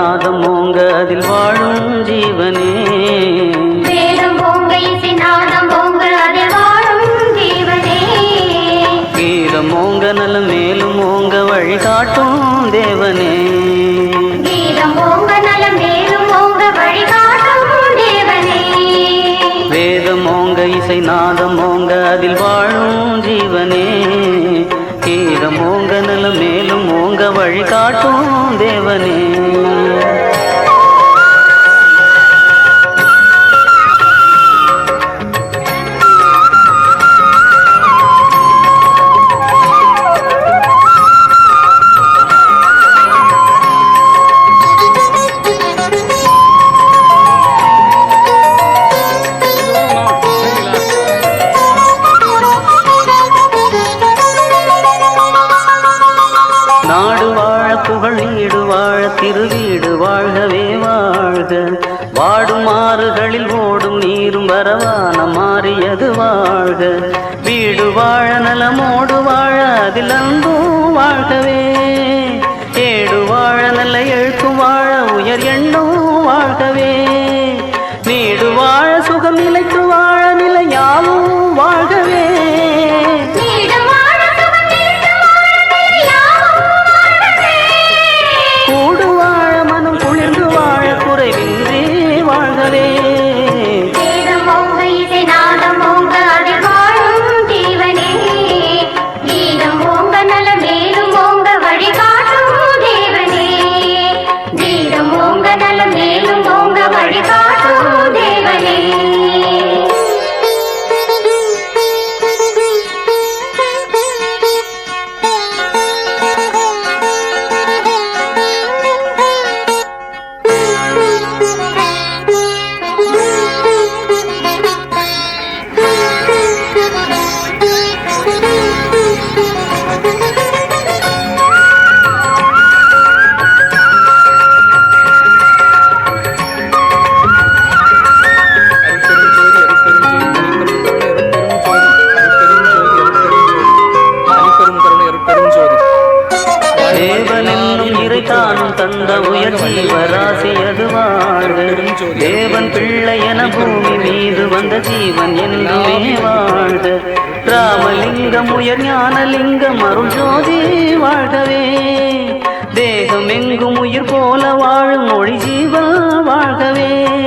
நாதம் ஓங்க அதில் வாழும் ஜீவனே. கீதம் ஓங்க நலம் மேலும் ஓங்க வழிகாட்டும் தேவனே. வேதம் ஓங்க இசை நாதம் ஓங்க அதில் வாழும் ஜீவனே. கீதம் ஓங்க நலம் மேலும் ஓங்க வழிகாட்டும் தேவனே. வாழ வாழ திருவீடு வாழ்கவே வாழ்க. வாடும் ஆறுகளில் ஓடும் நீரும் வரவான மாறியது வாழ்க. வீடு வாழ நலமோடு வாழ அதில் அன்பும் வாழ்கவே. ஏடு வாழ நல்ல எழுத்தும் வாழ உயர் எண்ணம் வாழ்கவே. நீடு வாழ சுகம் நிலைத்து தேவனென்னும் இறை தானும் தந்த உயர் ஜீவராசி வாழ்க தேவன் பிள்ளை என பூமி மீது வந்த ஜீவன் என்றுமே வாழ்க. ராமலிங்கம் உயர் ஞானலிங்கம் அருள் ஜோதி வாழ்கவே. தேகம் எங்கும் உயிர் போல வாழும் மொழி ஜீவன் வாழ்கவே.